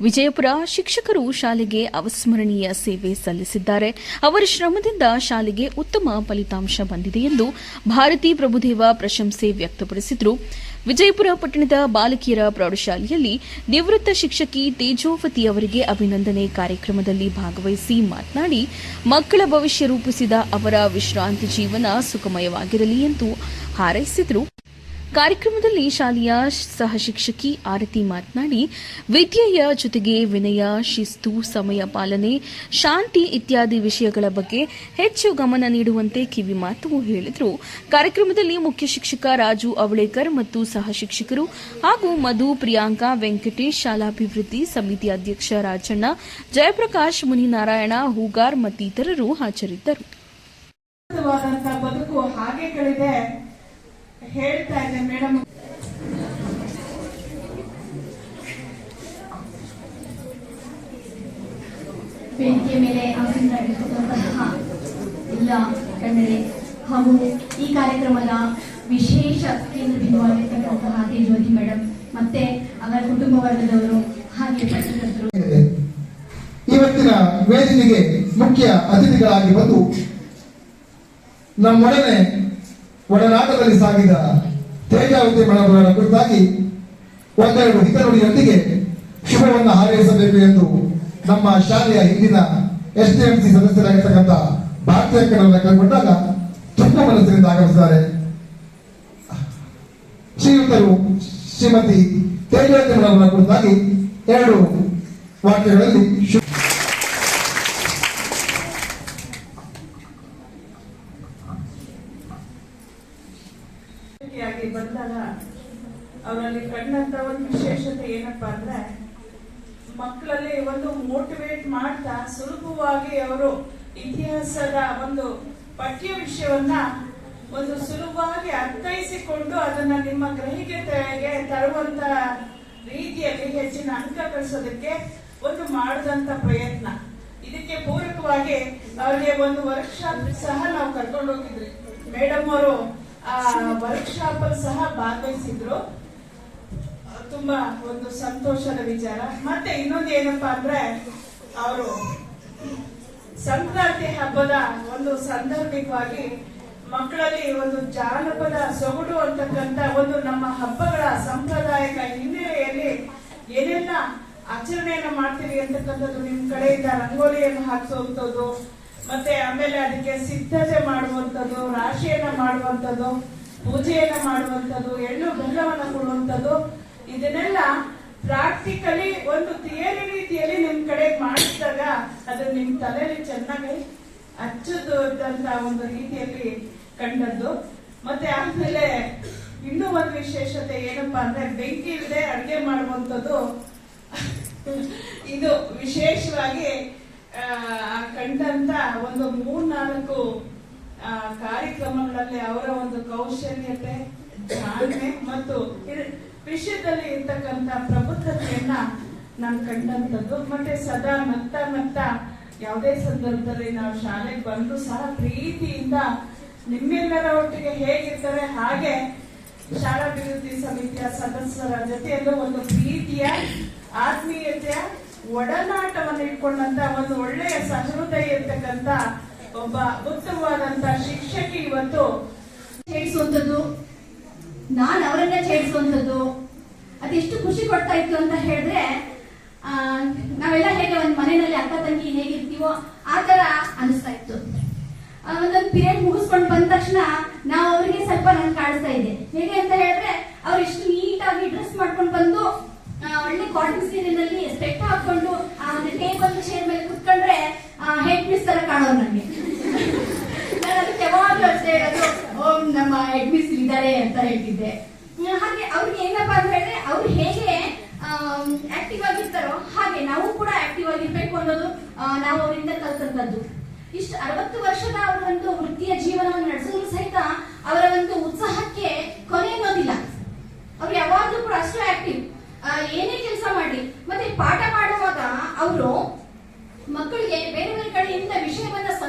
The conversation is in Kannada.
ವಿಜಯಪುರ ಶಿಕ್ಷಕರು ಶಾಲೆಗೆ ಅವಸ್ಮರಣೀಯ ಸೇವೆ ಸಲ್ಲಿಸಿದ್ದಾರೆ. ಅವರ ಶ್ರಮದಿಂದ ಶಾಲೆಗೆ ಉತ್ತಮ ಫಲಿತಾಂಶ ಬಂದಿದೆ ಎಂದು ಭಾರತಿ ಪ್ರಭುದೇವ ಪ್ರಶಂಸೆ ವ್ಯಕ್ತಪಡಿಸಿದರು. ವಿಜಯಪುರ ಪಟ್ಟಣದ ಬಾಲಕಿಯರ ಪ್ರೌಢಶಾಲೆಯಲ್ಲಿ ನಿವೃತ್ತ ಶಿಕ್ಷಕಿ ತೇಜೋವತಿ ಅವರಿಗೆ ಅಭಿನಂದನೆ ಕಾರ್ಯಕ್ರಮದಲ್ಲಿ ಭಾಗವಹಿಸಿ ಮಾತನಾಡಿ, ಮಕ್ಕಳ ಭವಿಷ್ಯ ರೂಪಿಸಿದ ಅವರ ವಿಶ್ರಾಂತಿ ಜೀವನ ಸುಖಮಯವಾಗಿರಲಿ ಎಂದು ಹಾರೈಸಿದರು. ಕಾರ್ಯಕ್ರಮದಲ್ಲಿ ಶಾಲೆಯ ಸಹ ಶಿಕ್ಷಕಿ ಆರತಿ ಮಾತನಾಡಿ, ವಿದ್ಯೆಯ ಜೊತೆಗೆ ವಿನಯ, ಶಿಸ್ತು, ಸಮಯ ಪಾಲನೆ, ಶಾಂತಿ ಇತ್ಯಾದಿ ವಿಷಯಗಳ ಬಗ್ಗೆ ಹೆಚ್ಚು ಗಮನ ನೀಡುವಂತೆ ಕಿವಿಮಾತು ಹೇಳಿದರು. ಕಾರ್ಯಕ್ರಮದಲ್ಲಿ ಮುಖ್ಯ ಶಿಕ್ಷಕ ರಾಜು ಅವಳೇಕರ್ ಮತ್ತು ಸಹ ಶಿಕ್ಷಕರು ಹಾಗೂ ಮಧು, ಪ್ರಿಯಾಂಕಾ, ವೆಂಕಟೇಶ್ ಶಾಲಾಭಿವೃದ್ಧಿ ಸಮಿತಿ ಅಧ್ಯಕ್ಷ ರಾಜಣ್ಣ, ಜಯಪ್ರಕಾಶ್, ಮುನಿನಾರಾಯಣ, ಹೂಗಾರ್ ಮತ್ತಿತರರು ಹಾಜರಿದ್ದರು. ಹೇಳ್ತಾ ಇದ್ದೆ ಮೇಡಮ್. ವೇದಿಕೆ ಮೇಲೆ ಆಸೀನರಾಗಿರ್ತಕ್ಕಂತಹ ಎಲ್ಲ ಗಣ್ಯರೇ ಹಾಗೂ ಈ ಕಾರ್ಯಕ್ರಮದ ವಿಶೇಷ ಕೇಂದ್ರ ಬಿಂದುವಾಗಿರ್ತಕ್ಕಂತಹ ತೇಜೋತಿ ಮೇಡಮ್ ಮತ್ತೆ ಅವರ ಕುಟುಂಬ ವರ್ಗದವರು ಹಾಗೆ ಪತ್ರಕರ್ತರು ಇವತ್ತಿನ ವೇದಿಕೆಗೆ ಮುಖ್ಯ ಅತಿಥಿಗಳಾಗಿ ಬಂದು ನಮ್ಮೊಡನೆ ಒಡನಾಟದಲ್ಲಿ ಸಾಗಿದ ತೇಜಾವತಿ ಮೇಡಮರ ಕುರಿತಾಗಿ ಒಂದೆರಡು ಹಿತನುಡಿಯೊಂದಿಗೆ ಶುಭವನ್ನು ಹಾರೈಸಬೇಕು ಎಂದು ನಮ್ಮ ಶಾಲೆಯ ಹಿಂದಿನ ಎಸ್ ಡಿ ಎಂ ಸಿ ಸದಸ್ಯರಾಗಿರ್ತಕ್ಕಂಥ ಭಾರತೀಯ ಕನ್ನಡ ಕಂಡುಕೊಂಡಾಗ ತುಂಬ ಮನಸ್ಸಿನಿಂದ ಆಗಮಿಸಿದ್ದಾರೆ. ಶ್ರೀಯುತರು ಶ್ರೀಮತಿ ತೇಜಾವತಿ ಮೇಡಮರ ಕುರಿತಾಗಿ ಎರಡು ವಾಕ್ಯಗಳಲ್ಲಿ ಆಗಿ ಬಂದಾಗ ಅವರಲ್ಲಿ ಕಂಡಂತ ಒಂದು ವಿಶೇಷತೆ ಏನಪ್ಪಾ ಅಂದ್ರೆ, ಮಕ್ಕಳಲ್ಲಿ ಒಂದು ಮೋಟಿವೇಟ್ ಮಾಡ್ತಾ ಸುಲಭವಾಗಿ ಅವರು ಇತಿಹಾಸದ ಒಂದು ಪಠ್ಯ ವಿಷಯವನ್ನ ಒಂದು ಸುಲಭವಾಗಿ ಅರ್ಥೈಸಿಕೊಂಡು ಅದನ್ನ ನಿಮ್ಮ ಗ್ರಹಿಕೆಗೆ ತರುವಂತ ರೀತಿಯಲ್ಲಿ ಹೆಚ್ಚಿನ ಅಂಕ ಗಳಿಸೋದಕ್ಕೆ ಒಂದು ಮಾಡಿದಂತ ಪ್ರಯತ್ನ. ಇದಕ್ಕೆ ಪೂರಕವಾಗಿ ಅವರಿಗೆ ಒಂದು ವರ್ಕ್ಶಾಪ್ ಸಹ ನಾವು ಕರ್ಕೊಂಡು ಹೋಗಿದ್ರಿ ಮೇಡಮ್ ಅವರು ವರ್ಕ್ಶಾಪ್ ಅಲ್ಲಿ ಸಹ ಭಾಗವಹಿಸಿದ್ರು. ತುಂಬಾ ಒಂದು ಸಂತೋಷದ ವಿಚಾರ. ಮತ್ತೆ ಇನ್ನೊಂದು ಏನಪ್ಪಾ ಅಂದ್ರೆ, ಅವರು ಸಂಕ್ರಾಂತಿ ಹಬ್ಬದ ಒಂದು ಸಂದರ್ಭಿಕವಾಗಿ ಮಕ್ಕಳಲ್ಲಿ ಒಂದು ಜಾನಪದ ಸೊಗಡು ಅಂತಕ್ಕಂತ ಒಂದು ನಮ್ಮ ಹಬ್ಬಗಳ ಸಂಪ್ರದಾಯಕ ಹಿನ್ನೆಲೆಯಲ್ಲಿ ಏನೆಲ್ಲ ಆಚರಣೆಯನ್ನು ಮಾಡ್ತೀವಿ ಅಂತಕ್ಕಂಥದ್ದು ನಿಮ್ ಕಡೆಯಿಂದ, ರಂಗೋಲಿಯನ್ನು ಹಾಕಿಸುವಂಥದ್ದು ಮತ್ತೆ ಆಮೇಲೆ ಅದಕ್ಕೆ ಸಿದ್ಧತೆ ಮಾಡುವಂಥದ್ದು, ರಾಶಿಯನ್ನ ಮಾಡುವಂಥದ್ದು, ಪೂಜೆಯನ್ನ ಮಾಡುವಂಥದ್ದು, ಎಳ್ಳು ಬೆಲ್ಲವನ್ನ ಕೊಡುವಂಥದ್ದು, ಇದನ್ನೆಲ್ಲ ಪ್ರಾಕ್ಟಿಕಲಿ ಒಂದು ಥಿಯರಿ ರೀತಿಯಲ್ಲಿ ನಿಮ್ ಕಡೆ ಮಾಡಿದಾಗ ಅದು ನಿಮ್ ತಲೆಯಲ್ಲಿ ಚೆನ್ನಾಗಿ ಹಚ್ಚದಂತ ಒಂದು ರೀತಿಯಲ್ಲಿ ಕಂಡದ್ದು. ಮತ್ತೆ ಆಮೇಲೆ ಇನ್ನೂ ಒಂದು ವಿಶೇಷತೆ ಏನಪ್ಪಾ ಅಂದ್ರೆ ಬೆಂಕಿ ಇಲ್ಲದೆ ಅಡುಗೆ ಮಾಡುವಂಥದ್ದು. ಇದು ವಿಶೇಷವಾಗಿ ಕಂಡಂತ ಒಂದು ಮೂರ್ನಾಲ್ಕು ಕಾರ್ಯಕ್ರಮಗಳಲ್ಲಿ ಅವರ ಒಂದು ಕೌಶಲ್ಯತೆ, ಜಾಣ್ಮೆ ಮತ್ತು ವಿಷಯದಲ್ಲಿ ಇರ್ತಕ್ಕಂಥ ಪ್ರಬುದ್ಧತೆಯನ್ನ ನಾನು ಕಂಡಂತದ್ದು ಮತ್ತೆ ಸದಾ ನಗ್ತಾ ನಗ್ತಾ ಯಾವುದೇ ಸಂದರ್ಭದಲ್ಲಿ ನಾವು ಶಾಲೆಗೆ ಬಂದು ಸಹ ಪ್ರೀತಿಯಿಂದ ನಿಮ್ಮೆಲ್ಲರ ಒಟ್ಟಿಗೆ ಹೇಗಿರ್ತಾರೆ, ಹಾಗೆ ಶಾಲಾಭಿವೃದ್ಧಿ ಸಮಿತಿಯ ಸದಸ್ಯರ ಜೊತೆಯಲ್ಲೂ ಒಂದು ಪ್ರೀತಿಯ, ಆತ್ಮೀಯತೆಯ ಒಡನಾಟವನ್ನು ಇಟ್ಕೊಂಡಂತ ಒಂದು ಒಳ್ಳೆಯ ಸಹೃದಯ ಇರ್ತಕ್ಕಂತ ಒಬ್ಬ ಉತ್ತಮವಾದಂತ ಶಿಕ್ಷಕಿ ಇವತ್ತು ಛೇಡಿಸುವಂಥದ್ದು. ನಾನು ಅವರನ್ನ ಛೇಡಿಸುವಂಥದ್ದು. ಅದೆಷ್ಟು ಖುಷಿ ಕೊಡ್ತಾ ಇತ್ತು ಅಂತ ಹೇಳಿದ್ರೆ ಆ, ನಾವೆಲ್ಲ ಹೇಗೆ ಒಂದ್ ಮನೆಯಲ್ಲಿ ಅಕ್ಕ ತಂಗಿ ಹೇಗಿರ್ತೀವೋ ಆ ತರ ಅನಿಸ್ತಾ ಇತ್ತು. ಒಂದೊಂದು ಪೀರಿಯಡ್ ಮುಗಿಸ್ಕೊಂಡು ಬಂದ ತಕ್ಷಣ ನಾವು ಅವರಿಗೆ ಸ್ವಲ್ಪ ನನ್ ಕಾಣಿಸ್ತಾ ಇದೆ. ಹೇಗೆ ಅಂತ ಹೇಳಿದ್ರೆ ಅವ್ರು ಇಷ್ಟು ನೀಟಾಗಿ ಡ್ರೆಸ್ ಮಾಡ್ಕೊಂಡು ಬಂದು ಒಳ್ಳೆ ಕಾಟನ್ ಸೀರೆನಲ್ಲಿ ಸ್ಪೆಕ್ಟ್ ಹಾಕೊಂಡು ಆ ಒಂದು ಟೇಬಲ್ ಚೇರ್ ಮೇಲೆ ಕುತ್ಕೊಂಡ್ರೆ ಹೆಡ್ ಮಿಸ್ ತರ ಕಾಣೋರು ನನಗೆ ನಾನು ಅದಕ್ಕೆ ಯಾವಾಗಲೂ ಅಷ್ಟೇ ಹೇಳೋದು ಓಂ ನಮ್ಮ ಹೆಡ್ ಇದ್ದಾರೆ ಅಂತ ಹೇಳ್ತಿದ್ದೆ. ಹಾಗೆ ಅವ್ರಿಗೆ ಏನಪ್ಪಾ ಅಂತ ಹೇಳಿದ್ರೆ, ಅವ್ರು ಹೇಗೆ ಆಕ್ಟಿವ್ ಆಗಿರ್ತಾರೋ ಹಾಗೆ ನಾವು ಕೂಡ ಆಕ್ಟಿವ್ ಆಗಿರ್ಬೇಕು ಅನ್ನೋದು ನಾವು ಅವರಿಂದ ಕಲ್ತಂತದ್ದು ಇಷ್ಟು ಅರವತ್ತು ವರ್ಷದ ಅವರ ಒಂದು ವೃತ್ತಿಯ ಜೀವನವನ್ನು ನಡೆಸಿದ್ರು ಸಹಿತ ಅವರ ಒಂದು ಉತ್ಸಾಹಕ್ಕೆ ಕೊನೆ ಅನ್ನೋದಿಲ್ಲ. ಅವ್ರು ಯಾವಾಗ್ಲೂ ಕೂಡ ಅಷ್ಟು ಆಕ್ಟಿವ್ ಏನೇ ಕೆಲಸ ಮಾಡಿ ಮತ್ತೆ ಪಾಠ ಮಾಡುವಾಗ ಅವರು